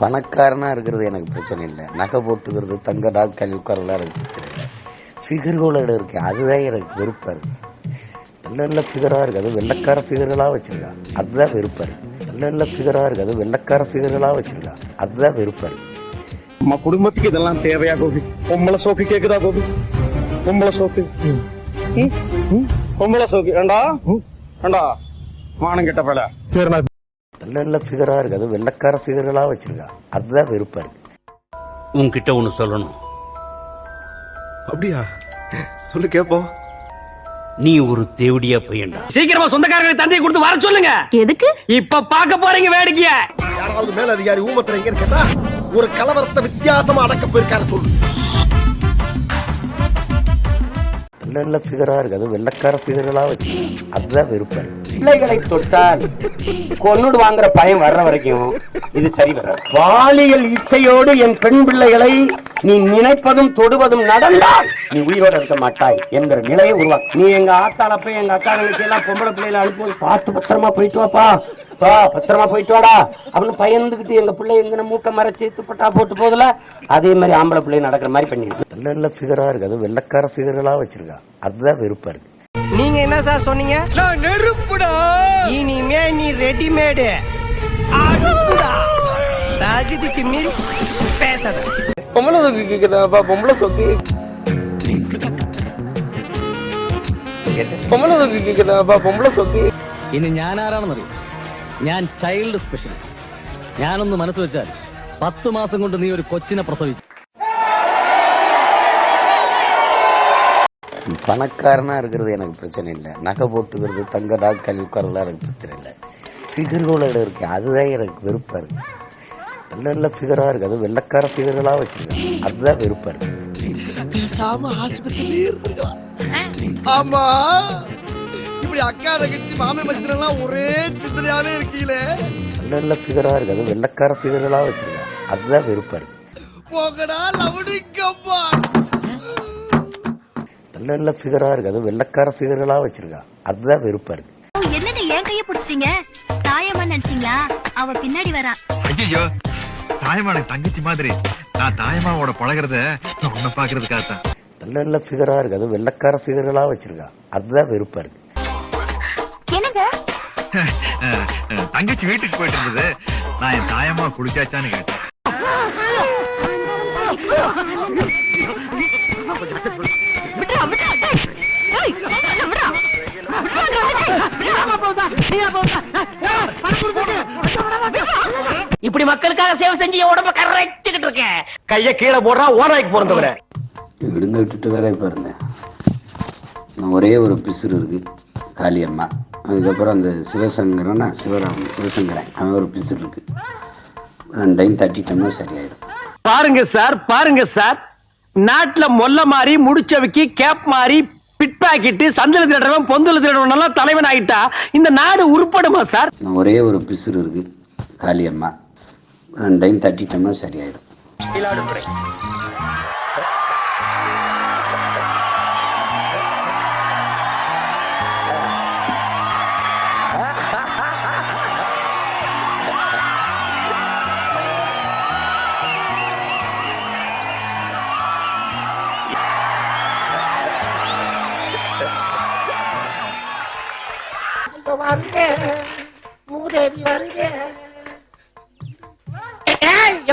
பணக்காரனா இருக்கிறது எனக்கு பிரச்சனை இல்லை. நகை போட்டுக்கிறது தங்க நாட்கள் உட்காரலாம் எனக்கு பிரச்சனை இல்லை. ஃபிகர்களோட இருக்கு. அதுதான் எனக்கு வெறுப்பா இருக்கு. நல்ல நல்ல ஃபிகரா இருக்கு. அது வெள்ளக்கார ஃபிகர்களா வச்சிருக்கான் அதுதான் வெறுப்பா இருக்கு. நல்ல நல்ல ஃபிகரா இருக்கு. அது வெள்ளக்கார ஃபிகர்களா வச்சிருக்கான் அதுதான் வெறுப்பா இருக்கு. நம்ம குடும்பத்துக்கு இதெல்லாம் தேவையா கோபி? பொம்பளை சோக்கு கேக்குதா கோபி? பொம்பளை சோக்கு. ம், ம், பொம்பளை சோக்கு. ஏண்டா? ஏண்டா? மானம் கெட்ட பல. சரிண்ணா நல்ல நல்ல ஃபிகரா இருக்கு. அது வெள்ளக்கார ஃபிகர்களா வச்சிருக்கான் அதுதான் வெறுப்பா இருக்கு. உன்கிட்ட ஒன்னு சொல்லணும். அப்படியா? சொல்லு கேப்போம். நீ ஒரு தேவடியா பையன்டா. சீக்கிரமா சொந்தக்காரங்களுக்கு தந்தையை கொடுத்து வர சொல்லுங்க. எதுக்கு? இப்ப பாக்க போறீங்க வேடிக்கைய. யாராவது மேல அதிகாரி ஊமத்துல எங்க கேட்டா ஒரு கலவரத்தை வித்தியாசமா அடக்க போயிருக்காரு சொல்லு. நல்ல நல்ல ஃபிகரா இருக்கு. அது வெள்ளக்கார ஃபிகர்களா வச்சிருக்கான் அதுதான் வெறுப்பா இருக்கு. பிள்ளைகளை தொட்டால் கொன்னுடு வாங்குற பயம் வர்ற வரைக்கும் இது சரி வர பாலியல் இச்சையோடு என் பெண் பிள்ளைகளை நீ நினைப்பதும் தொடுவதும் நடந்தால் நீ உயிரோடு இருக்க மாட்டாய் என்கிற நிலையை உருவாக்கு. நீ எங்க ஆத்தால போய் எங்க அக்கா எல்லாம் பொம்பளை பிள்ளைகளை அனுப்புவது பார்த்து பத்திரமா போயிட்டு வாப்பா. பா பத்திரமா போயிட்டு வாடா. அப்படின்னு பயந்துகிட்டு எங்க பிள்ளை எங்க மூக்க மறைச்சு துப்பட்டா போட்டு போதுல அதே மாதிரி ஆம்பளை பிள்ளை நடக்கிற மாதிரி பண்ணிருக்கு நல்ல நல்ல ஃபிகரா இருக்கு. அது வெள்ளக்கார ஃபிகர்களா வச்சிருக்கா. அதுதான் வெறுப்பா இருக்கு. நீங்க என்ன சார் சொன்னீங்க நான் நெருப்புடா இனிமே நீ ரெடிமேடு அடுப்புடா தகுதிக்கு மீறி பேசாத பொம்பளை சோக்கு கேக்குதாப்பா பொம்பளை சோக்கு பொம்பளை சோக்கு கேக்குதாப்பா பொம்பளை சோக்கு ഇനി ഞാൻ ആരാണെന്നറിയോ ഞാൻ ചൈൽഡ് സ്പെഷ്യലിസ്റ്റ് ഞാനൊന്ന് മനസ്സ് വെച്ചാൽ പത്ത് മാസം കൊണ്ട് നീ ഒരു കൊച്ചിനെ പ്രസവിച്ചു பணக்காரனா இருக்கிறது எனக்கு பிரச்சனை இல்லை. நகை போட்டுக்கிறது தங்க நாட்கள் உட்காரலாம் எனக்கு பிரச்சனை இல்லை. ஃபிகர்களோட இருக்கு. அதுதான் எனக்கு வெறுப்பா இருக்கு. நல்ல நல்ல ஃபிகரா இருக்கு. அது வெள்ளக்கார ஃபிகர்களா வச்சிருக்கான் அதுதான் வெறுப்பா இருக்கு. பேசாம ஆஸ்பத்திரியிலே இருந்திருக்கலாம். ஆமா இப்படி அக்கா தங்கச்சி மாமே மச்சின எல்லாம் ஒரே சிந்தனையாவே இருக்கீங்களே. நல்ல நல்ல ஃபிகரா இருக்கு. அது வெள்ளக்கார ஃபிகர்களா வச்சிருக்கான் அதுதான் வெறுப்பா இருக்கு. போகடா லவுடிக்கப்பா. நல்ல நல்ல ஃபிகரா இருக்கு. அது வெள்ளக்கார ஃபிகர்களா வச்சிருக்கான் அதுதான் வெறுப்பா இருக்கு. என்னங்க என் கைய பிடிச்சிட்டீங்க? தாயம்மா நினைச்சீங்களா? அவ பின்னாடி வரா. ஐயோ தாயமா எனக்கு தங்கச்சி மாதிரி. நான் தாயமாவோட பழகிறத உன்னை பாக்குறதுக்காக தான் நல்ல நல்ல ஃபிகரா இருக்கு. அது வெள்ளக்கார ஃபிகர்களா வச்சிருக்கான் அதுதான் வெறுப்பா இருக்கு. என்னங்க? தங்கச்சி வீட்டுக்கு போயிட்டு இருந்தது. நான் என் தாயமா குளிச்சாச்சான்னு கேட்டேன். இப்படி மக்களுக்காக சேவை செஞ்சு என் உடம்ப கரைச்சுக்கிட்டு இருக்கேன். கைய கீழே போடுறா ஓனாய்க்கு பிறந்தவர விடுங்க விட்டுட்டு வேலையை பாருங்க. நான் ஒரே ஒரு பிசுறு இருக்கு காளியம்மா அதுக்கப்புறம் அந்த சிவசங்கரனா சிவராம் சிவசங்கரன். அவன் ஒரு பிசுறு இருக்கு. ரெண்டையும் தட்டிட்டோம்னா சரியாயிடும். பாருங்க சார் பாருங்க சார். நாட்டுல மொல்ல மாறி முடிச்சவைக்கு கேப் மாறி பிட் பாக்கெட்டு சந்தல திருடுறவன் பொந்தல திருடுறவன் எல்லாம் தலைவன் ஆயிட்டா இந்த நாடு உருப்படுமா சார்? நான் ஒரே ஒரு பிசுறு இருக்கு காளியம்மா ரெண்டையும் தட்டிட்டோம்னா சரியாயிடும்.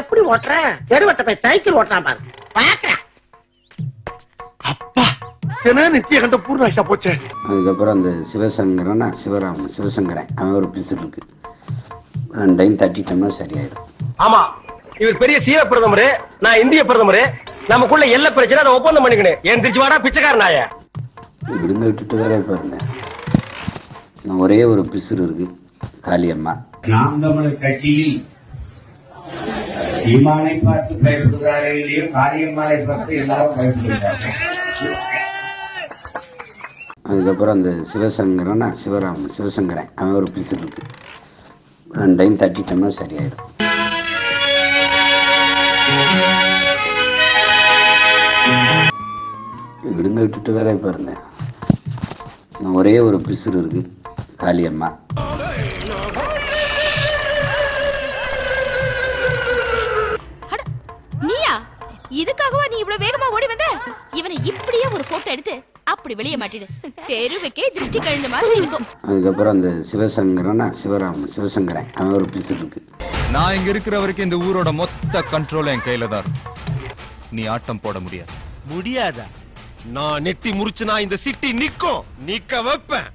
எப்படி ஓட்டுறேன் தெருவட்ட போய் சைக்கிள் ஓட்டுறான் பாரு. பாக்குறேன் என்ன நித்திய கண்ட பூர்ணாஷா போச்சே? அதுக்கப்புறம் அந்த சிவசங்கரனா சிவராம் சிவசங்கரன். அவன் ஒரு பிசுறு இருக்கு. ரெண்டையும் தட்டிட்டோம்னா சரியாயிடும். ஆமா இவர் பெரிய சீர பிரதமர் நான் இந்திய பிரதமர். நமக்குள்ள எல்ல பிரச்சனை அதை ஒப்பந்தம் பண்ணிக்கணும். ஏன் திருச்சி வாடா பிச்சைக்கார நாய? விடுங்க விட்டுட்டு பாருங்க. ஒரே ஒரு பிசுறு இருக்கு காளியம்மா. நாம் தமிழர் கட்சியில் சீமானை பார்த்து பயப்படுகிறார்கள் இல்லையோ காரியம்மாளை பார்த்து எல்லாரும் பயப்படுகிறார்கள். அதுக்கப்புறம் அந்த சிவசங்கரன் சிவராம் சிவசங்கரன். அவன் ஒரு பிசுறு இருக்கு. ரெண்டையும் தட்டிட்டோம்னா சரியாயிடும். விடுங்க விட்டுட்டு வேற பாருங்க இருந்தேன் ஒரே ஒரு பிசுறு இருக்கு காளியம்மா. ஒரு போட்டோ எடுத்து அப்படி வெளியே மாட்டிடு. தெருவுக்கே திருஷ்டி கழிஞ்ச மாதிரி இருக்கும். அதுக்கப்புறம் அந்த சிவசங்கரன் சிவராமன் சிவசங்கரன். அவன் ஒரு பிசு இருக்கு. நான் இங்க இருக்கிற வரைக்கும் இந்த ஊரோட மொத்த கண்ட்ரோல் என் கையில தான். நீ ஆட்டம் போட முடியாது. முடியாதா? நான் நெட்டி முறிச்சுனா இந்த சிட்டி நிக்கும். நிக்க வைப்பேன்.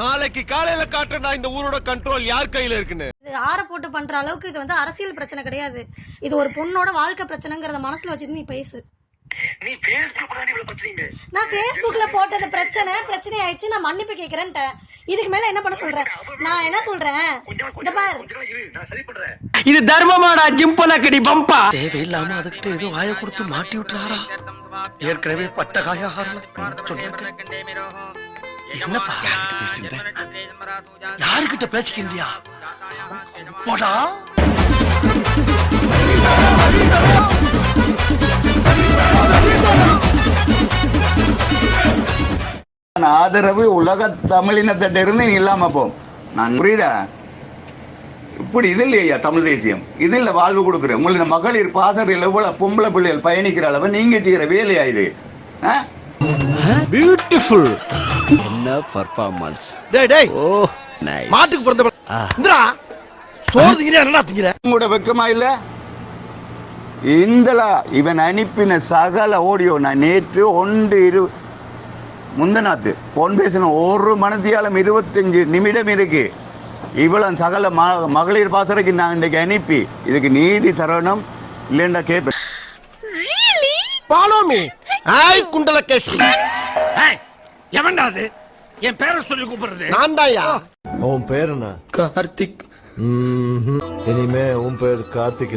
நாளைக்கு காலையில காட்டுறேன் நான் இந்த ஊரோட கண்ட்ரோல் யார் கையில இருக்குன்னு? இது ஆற போட்டு பண்ற அளவுக்கு இது வந்து அரசியல் பிரச்சனை கிடையாது. இது ஒரு பொண்ணோட வாழ்க்கை பிரச்சனைங்கிறத மனசுல வச்சுட்டு நீ பேசு. நான் Facebookல போட்டது பிரச்சனை பிரச்சனை ஆயிடுச்சு நான் மன்னிப்பு கேக்குறேன்ட்டேன். இதுக்கு மேல என்ன பண்ண சொல்றேன் நான் என்ன சொல்றேன்? இந்த பாரு. இது தர்மமாடா ஜிம்பலக்கடி பம்பா. தேவையில்லாம அதுக்கிட்ட ஏதோ வாய கொடுத்து மாட்டி விட்டுறாரா? ஏற்கனவே பட்ட காய ஆறல என்னப்பா யாருக்கிட்ட பேசிக்கிண்டியா போடா. ஆதரவு உலக தமிழினத்திட்ட இருந்து இல்லாம போம் நான் புரியுதா? இப்படி இது இல்லையா தமிழ் தேசியம்? இது இல்ல வாழ்வு கொடுக்குற. உங்களை மகளிர் பாசறையில் எவ்வளவு பொம்பளை பிள்ளைகள் பயணிக்கிற அளவு நீங்க செய்யற வேலையா இது? பியூட்டிஃபுல் என்ன பர்ஃபார்மன்ஸ் டேய் டேய். ஓ மாட்டுக்கு பிறந்த இந்திரா சோறு திங்கிறியா? என்னடா திங்கிற? உங்களோட வெக்கமா இல்ல? இந்தலா இவன் அனுப்பின சகல ஆடியோ நான் நேற்று ஒன்று இரு முந்தநாத்து போன் பேசின ஒரு மனதியாலம் இருபத்தஞ்சு நிமிடம் இருக்கு. இவ்வளவு சகல ம- மகளிர் பாசறைக்கு நான் இன்றைக்கு அனுப்பி இதுக்கு நீதி தரணும் இல்லைண்டா கேட்பேன் follow me hi Kundalakesi எவன்டா அது? என் பேரை சொல்லி கூப்பிடுறது? நான் தான்யா உன் பேர் என்ன? கார்த்திக். Mm-hmm. இனிமே உன் பேர் கார்த்திக்.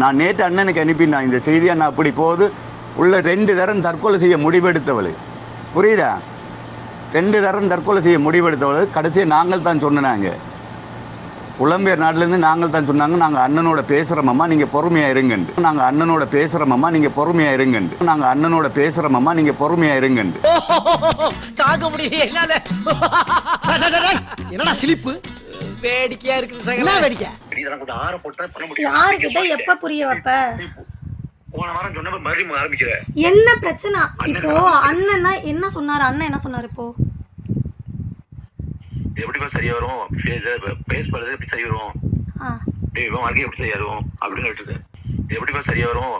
நான் நேற்று அண்ணனுக்கு அனுப்பினேன். இந்த செய்தியை நான் அப்படி போகுது உள்ள ரெண்டு தரம் தற்கொலை செய்ய முடிவெடுத்தவள். புரியுதா? ரெண்டு தரம் தற்கொலை செய்ய முடிவெடுத்தவள். கடைசியை நாங்கள் தான் சொன்னாங்க புலம்பெயர் நாட்டிலேருந்து நாங்கள் தான் சொன்னாங்க. நாங்கள் அண்ணனோட பேசுகிறோமம்மா நீங்கள் பொறுமையாக இருங்கண்டு. நாங்கள் அண்ணனோட பேசுகிறோமம்மா நீங்கள் பொறுமையாக இருங்கண்டு. நாங்கள் அண்ணனோட பேசுகிறோமம்மா நீங்கள் பொறுமையாக இருங்கண்டு. தாங்க முடியல என்னால. என்னடா சிலிப்பு? வேடிக்கையா இருக்குது என்ன வேடிக்கை? யாருக்கிட்ட எப்ப புரிய வைப்ப? என்ன பிரச்சனை? இப்போ அண்ணன்னா என்ன சொன்னாரு? அண்ணன் என்ன சொன்னாரு இப்போ? எப்படிப்பா சரியா வரும் பேஸ் பண்றது எப்படி சரி வரும் ஆ இவன் வாழ்க்கை எப்படி சரியா வரும் அப்படின்னு கேட்டுது எப்படிப்பா சரியா வரும்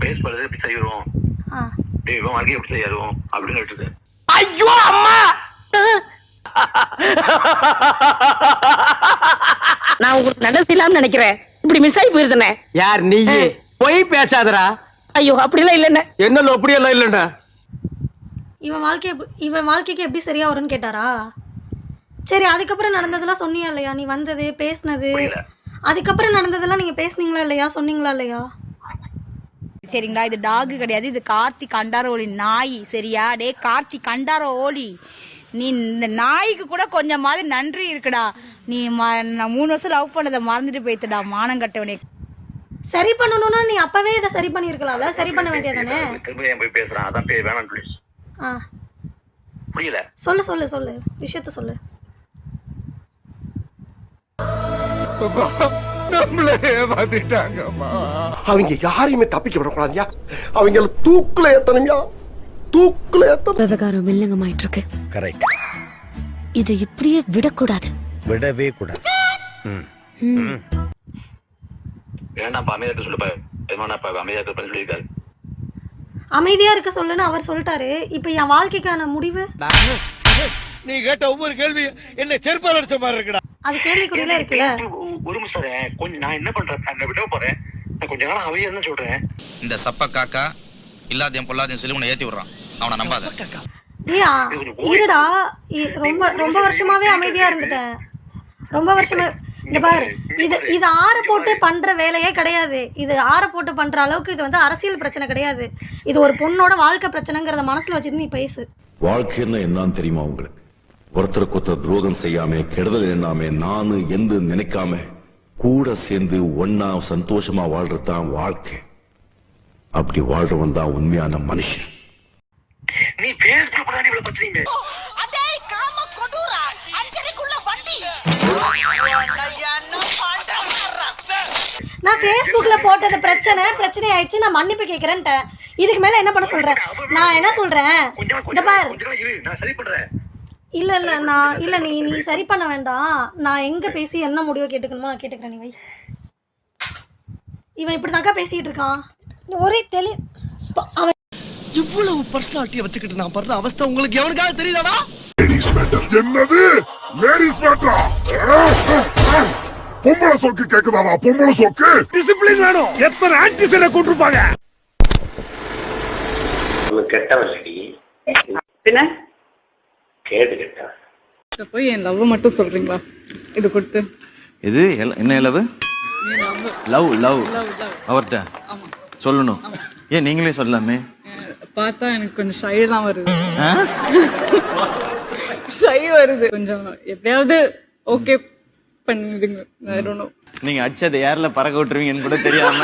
பேஸ் பண்றது எப்படி சரி வரும் ஆ இவன் வாழ்க்கை எப்படி சரியா வரும் அப்படின்னு கேட்டுது ஐயோ அம்மா! நான் உங்களுக்கு நல்லது செய்யலாம்னு நினைக்கிறேன். இப்படி மிஸ் ஆகி போயிருந்தனே. யார் நீ போய் பேசாதடா. ஐயோ அப்படிலாம் இல்லைண்ணே. என்ன அப்படியெல்லாம் இல்லைண்ணா? இவன் வாழ்க்கை இவன் வாழ்க்கைக்கு எப்படி சரியா வரும்னு கேட்டாரா? சரி அதுக்கப்புறம் நடந்ததெல்லாம் சொன்னியா இல்லையா? நீ வந்தது பேசுனது? அதுக்கப்புறம் நடந்ததெல்லாம் நீங்க பேசுனீங்களா இல்லையா? சொன்னீங்களா இல்லையா? சரிங்களா இது டாக் கிடையாது. இது கார்த்தி கண்டார ஓலி நாய் சரியா? டே கார்த்தி கண்டார ஓலி நீ இந்த நாய்க்கு கூட கொஞ்சம் மாதிரி நன்றி இருக்குடா. நீ ம- நான் மூணு வருஷம் லவ் பண்ணதை மறந்துட்டு போயிட்டுடா மானம் கட்டவனே. சரி பண்ணணும்னா நீ அப்பவே இதை சரி பண்ணிருக்கலாம்ல சரி பண்ண வேண்டியதானே திரும்ப ஏன் போய் பேசுறான். அதான் பே வேணாம் புரியல? சொல்லு சொல்லு சொல்லு. விஷயத்த சொல்லு. நம்மளே ஏமாத்திட்டாங்கம்மா. அவங்க யாரையுமே தப்பிக்க விடக்கூடாதுயா? அவங்கள தூக்குல ஏத்தணும்யா? தூக்குல ஏத்தணும். விவகாரம் வில்லங்கமாயிட்டு இருக்கு கரெக்ட் இதை இப்படியே விடக்கூடாது. விடவே கூடாது. வேணாம்ப்பா அமைதியா இருக்க சொல்லுப்பா வேணாப்பா அமைதியா இருக்க சொல்லியிருக்காரு. அமைதியா இருக்க சொல்லுன்னு அவர் சொல்லிட்டாரு. இப்ப என் வாழ்க்கைக்கான முடிவு? நீ கேட்ட ஒவ்வொரு கேள்வி என்ன செருப்பால் அடிச்ச மாதிரி இருக்குடா. அது கேள்விக்குறியில இருக்குல்ல. ஒரு நிமிஷம். கொஞ்சம் நான் என்ன பண்றேன்? நான் விட போறேன். நான் கொஞ்ச நாள் அமைதியா தான் சொல்றேன். இந்த சப்ப காக்கா இல்லாதையும் பொல்லாதையும் சொல்லி உன்னை ஏத்தி விடுறான். அவனை நம்பாத. டேயா இருடா. இ- ரொம்ப ரொம்ப வருஷமாவே அமைதியா இருந்துட்டேன். ரொம்ப வருஷமா இந்த பாரு இது இது ஆற போட்டு பண்ற வேலையே கிடையாது. இது ஆற போட்டு பண்ற அளவுக்கு இது வந்து அரசியல் பிரச்சனை கிடையாது. இது ஒரு பொண்ணோட வாழ்க்கை பிரச்சனைங்கிறத மனசுல வச்சுட்டு நீ பேசு. வாழ்க்கைன்னா என்னன்னு தெரியுமா உங்களுக்கு? ஒருத்தருக்கு ஒருத்தர் துரோகம் செய்யாம கெடுதல் எண்ணாம நானு எந்த நினைக்காம கூட சேர்ந்து ஒன்னா சந்தோஷமா வாழ்றதுதான் வாழ்க்கை. அப்படி வாழ்றவன் தான் உண்மையான மனுஷன். நீ பேஸ்புக் தான் இவ்வளவு நான் ஃபேஸ்புக்ல போட்டது பிரச்சனை பிரச்சனை ஆயிடுச்சு நான் மன்னிப்பு கேக்குறேன்ட்டேன். இதுக்கு மேல என்ன பண்ண சொல்றேன் நான் என்ன சொல்றேன்? இந்த பார். இல்ல இல்ல நான் இல்ல நீ நீ சரி பண்ண வேண்டாம். நான் எங்க பேசி என்ன முடிவு கேட்டுக்கணுமோ நான் கேட்டுக்கிறேன் நீ வை. இவன் இப்படிதாக்கா பேசிட்டு இருக்கான். ஒரே தெளி அவன் இவ்வளவு பர்சனாலிட்டியை வச்சுக்கிட்டு நான் படுற அவஸ்தை உங்களுக்கு எவனுக்காக தெரியுதாடா? என்னது? லேடிஸ் மேட்டரா பொம்பளை சோக்கு கேக்குதாடா? பொம்பளை சோக்கு? டிசிப்ளின் வேணும். எத்தனை ஆன்டிசனை கூட்டிருப்பாங்க கெட்டவல்லடி பின்ன? கேடு கெட்டவன் போய் என் லவ் மட்டும் சொல்றீங்களா? இது கொடுத்து. இது எல்- என்ன இளவு லவ் லவ் அவர்கிட்ட சொல்லணும். ஏன் நீங்களே சொல்லலாமே? பார்த்தா எனக்கு கொஞ்சம் ஷைலாம் வருது. ஷை வருது. கொஞ்சம் எப்படியாவது ஓகே பண்ணிடுங்க. I don't know. நீங்க அடிச்சதை ஏர்ல பறக்க விட்டுருவீங்கன்னு கூட தெரியாம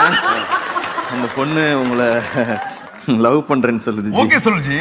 அந்த பொண்ணு உங்களை லவ் பண்றேன்னு சொல்லுது ஓகே சொல்லுஜி.